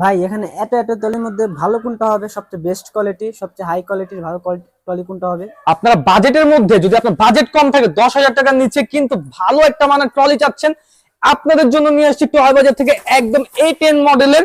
ভাই, এখানে এত এত তলের মধ্যে ভালো কোনটা হবে? সবচেয়ে বেস্ট কোয়ালিটি সবচেয়ে হাই কোয়ালিটির ভালো কোয়ালিটি কোনটা হবে? আপনারা বাজেটের মধ্যে, যদি আপনার বাজেট কম থাকে, দশ হাজার টাকার নিচে কিন্তু ভালো একটা মানের ট্রলি চাচ্ছেন। আপনাদের জন্য নিয়ে আসছি টয় বাজার থেকে একদম এই টেন মডেলের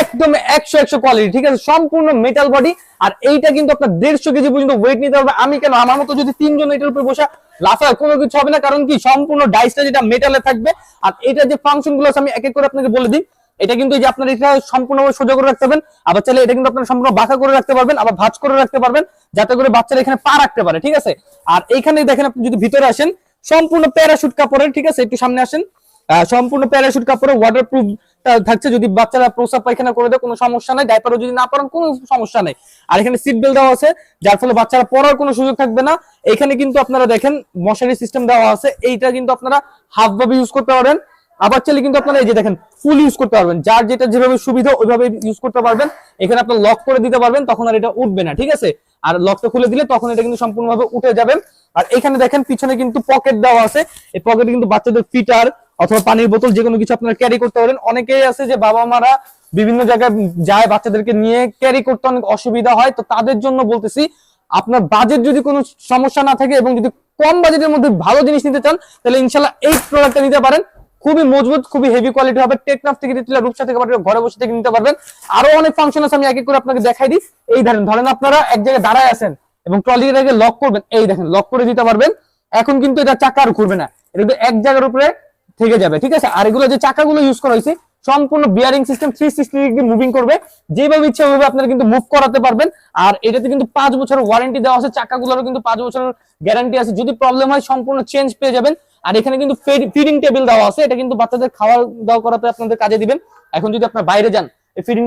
একদম একশো একশো কোয়ালিটি ঠিক আছে? সম্পূর্ণ মেটাল বডি আর এইটা কিন্তু আপনার দেড়শো কেজি পর্যন্ত ওয়েট নিতে পারবে আমি কেন? আমার মতো যদি তিনজন এটার উপরে বসা, লাফায় কোনো কিছু হবে না, কারণ কি? সম্পূর্ণ ডাইসটা যেটা মেটালে থাকবে, আর এটা যে ফাংশনগুলো আমি এক এক করে আপনাকে বলে দিই। এটা কিন্তু যে আপনার এটা সম্পূর্ণভাবে সোজা করে রাখতে পারবেন, আবার চাইলে এটা কিন্তু আপনার সম্পূর্ণ বাঁকা করে রাখতে পারবেন, আবার ভাঁজ করে রাখতে পারবেন, যাতে করে বাচ্চারা এখানে পা রাখতে পারে, ঠিক আছে? আর এইখানে দেখেন আপনি যদি ভিতরে আসেন, সম্পূর্ণ প্যারাশুট কাপড়ের, ঠিক আছে? একটু সামনে আসেন। সম্পূর্ণ প্যারাশুট কাপড়ের ওয়াটার প্রুফ থাকছে যদি বাচ্চারা প্রসাব পায়খানা করে দেয়, কোনো সমস্যা নাই। ডাইপারও যদি না পড়ান কোনো সমস্যা নেই। আর এখানে সিট বেল্ট দেওয়া আছে, যার ফলে বাচ্চারা পড়ার কোনো সুযোগ থাকবে না। এখানে কিন্তু আপনারা দেখেন মশারি সিস্টেম দেওয়া আছে। এইটা কিন্তু আপনারা হাফ ভাবে ইউজ করতে পারেন আবার চাইলে কিন্তু আপনারা এই যে দেখেন ফুল ইউজ করতে পারবেন। যার যেটা যেভাবে সুবিধা, ওইভাবে ইউজ করতে পারবেন। এখানে আপনার লক করে দিতে পারবেন, তখন আর এটা উঠবে না, ঠিক আছে? আর লকটা খুলে দিলে তখন এটা কিন্তু সম্পূর্ণভাবে উঠে যাবে। আর এখানে দেখেন, পিছনে কিন্তু পকেট দেওয়া আছে। এই পকেটে কিন্তু বাচ্চাদের ফিটার অথবা পানির বোতল যে কোনো কিছু আপনারা ক্যারি করতে পারেন। অনেকেই আছে যে বাবা মারা বিভিন্ন জায়গায় যায় বাচ্চাদেরকে নিয়ে ক্যারি করতে অনেক অসুবিধা হয়। তো তাদের জন্য বলতেছি, আপনার বাজেট যদি কোনো সমস্যা না থাকে এবং যদি কম বাজেটের মধ্যে ভালো জিনিস নিতে চান, তাহলে ইনশাল্লাহ এই প্রোডাক্টটা নিতে পারেন। খুবই মজবুত, খুবই হেভি কোয়ালিটি হবে। টেকনাফ থেকে দিতে রূপসা থেকে পারবেন ঘরে বসে থেকে নিতে পারবেন। আরও অনেক ফাংশন আছে, আমি এক এক করে আপনাকে দেখাই দিই। এই ধরেন ধরেন আপনারা এক জায়গায় দাঁড়ায় আছেন এবং ট্রলিটাকে লক করবেন। এই দেখেন লক করে দিতে পারবেন। এখন কিন্তু এটা চাকা আর ঘুরবে না। এটা কিন্তু এক জায়গার উপরে থেকে যাবে, ঠিক আছে? আর এগুলো যে চাকাগুলো ইউজ করা হয়েছে, সম্পূর্ণ bearing system three sixty degree moving করবে। যেভাবে ইচ্ছা ওইভাবে আপনারা কিন্তু মুভ করাতে পারবেন। আর এটাতে কিন্তু পাঁচ বছরের ওয়ারেন্টি দেওয়া আছে। চাকাগুলোরও কিন্তু পাঁচ বছরের গ্যারান্টি আছে। যদি প্রবলেম হয়, সম্পূর্ণ চেঞ্জ পেয়ে যাবেন। আর এখানে কিন্তু ফিডিং টেবিল দেওয়া আছে। এটা কিন্তু বাচ্চাদের খাওয়া দাওয়া করাতে আপনাদের কাজে দিবেন। এখন যদি আপনার বাইরে যান ফিডিং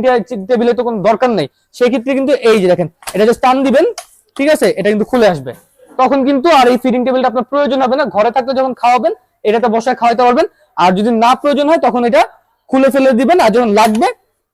টেবিলে তো কোনো দরকার নেই। সেক্ষেত্রে কিন্তু এই যে দেখেন, এটা যে স্টান দিবেন, ঠিক আছে? এটা কিন্তু খুলে আসবে। তখন কিন্তু আর এই ফিডিং টেবিলটা আপনার প্রয়োজন হবে না। ঘরে থাকতে যখন খাওয়াবেন, এটাতে বসায় খাওয়াতে পারবেন। আর যদি না প্রয়োজন হয়, তখন এটা খুলে ফেলে দিবেন। আর যখন লাগবে,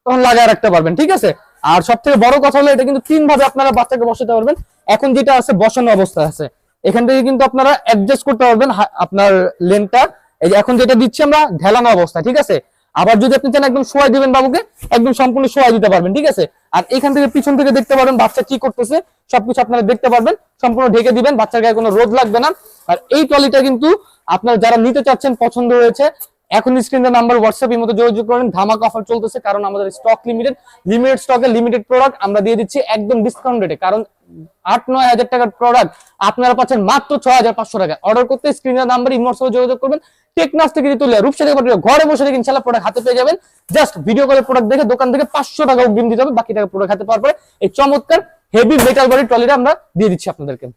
তখন লাগায় রাখতে পারবেন, ঠিক আছে? আর সব থেকে বড় কথা হলো, এটা কিন্তু তিন ভাবে আপনারা বাচ্চাকে বসাতে পারবেন। এখন যেটা আছে, বসানো অবস্থা আছে। এখান থেকে কিন্তু আপনারা অ্যাডজাস্ট করতে পারবেন আপনার লেনটা এই যে এখন যেটা দিচ্ছি আমরা ঢেলানো অবস্থা, ঠিক আছে? আবার যদি আপনি চান একদম সোয়াই দিবেন বাবুকে, একদম সম্পূর্ণ সোয়াই দিতে পারবেন, ঠিক আছে? আর এখান থেকে পিছন থেকে দেখতে পারবেন বাচ্চা কি করতেছে, সবকিছু আপনারা দেখতে পারবেন। সম্পূর্ণ ঢেকে দিবেন, বাচ্চার গায়ে কোনো রোদ লাগবে না। আর এই ট্রলিটা কিন্তু আপনারা যারা নিতে চাচ্ছেন, পছন্দ হয়েছে এখন স্ক্রিনের নাম্বার হোয়াটসঅ্যাপ মধ্যে যোগাযোগ করেন। ধামাক অফার চলতেছে কারণ আমাদের স্টক লিমিটেড লিমিটেড স্টকে লিমিটেড প্রোডাক্ট আমরা দিয়ে দিচ্ছি একদম ডিসকাউন্ট রেটে কারণ আট, নয় হাজার টাকার প্রোডাক্ট আপনারা পাচ্ছেন মাত্র ছয় হাজার পাঁচশো টাকা অর্ডার করতে স্ক্রিনের নাম্বার ইমোর সহ যোগাযোগ করবেন। টেকনাস থেকে তুলে রূপসা থেকে পাঠিয়ে ঘরে বসে থেকে ইনশাল্লাহ প্রোডাক্ট হাতে পেয়ে যাবেন। জাস্ট ভিডিও কলে প্রোডাক্ট দেখে দোকান থেকে পাঁচশো টাকা অগ্রিম দিতে হবে। বাকি টাকা প্রোডাক্ট হাতে পাওয়ার পরে এই চমৎকার হেভি মেটাল বডি ট্রলিটা আমরা দিয়ে দিচ্ছি আপনাদেরকে।